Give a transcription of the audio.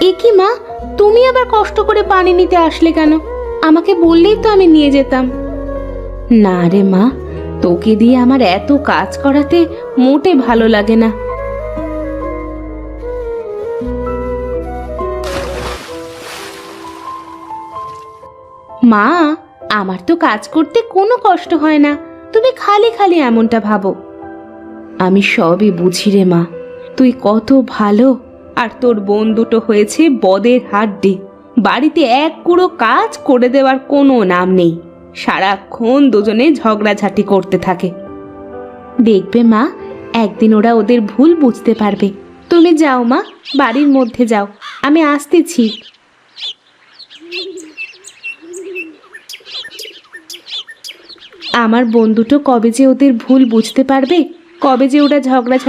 এ কি মা? তুমি আবার কষ্ট করে পানি নিতে আসলে কেন? আমাকে বললেই তো আমি নিয়ে যেতাম। না রে মা, তোকে দিয়ে আমার এত কাজ করাতে মোটে ভালো লাগে না। মা, আমার তো কাজ করতে কোনো কষ্ট হয় না। তুমি খালি খালি এমনটা ভাবো। আমি সবই বুঝি রে মা। তুই কত ভালো আর তোর বোন দুটো হয়েছে বদের হাড্ডি। বাড়িতে এক কুড়ো কাজ করে দেওয়ার কোনো নাম নেই। সারাক্ষণ দুজনে ঝগড়াঝাটি করতে থাকে। দেখবে মা, একদিন ওরা ওদের ভুল বুঝতে পারবে। তুমি যাও মা, বাড়ির মধ্যে যাও। আমি আসতেছি। আমার বন্ধুটো কবে যে ওদের ভুল বুঝতে পারবে, কবে যে ওরা ঝগড়াঝাটি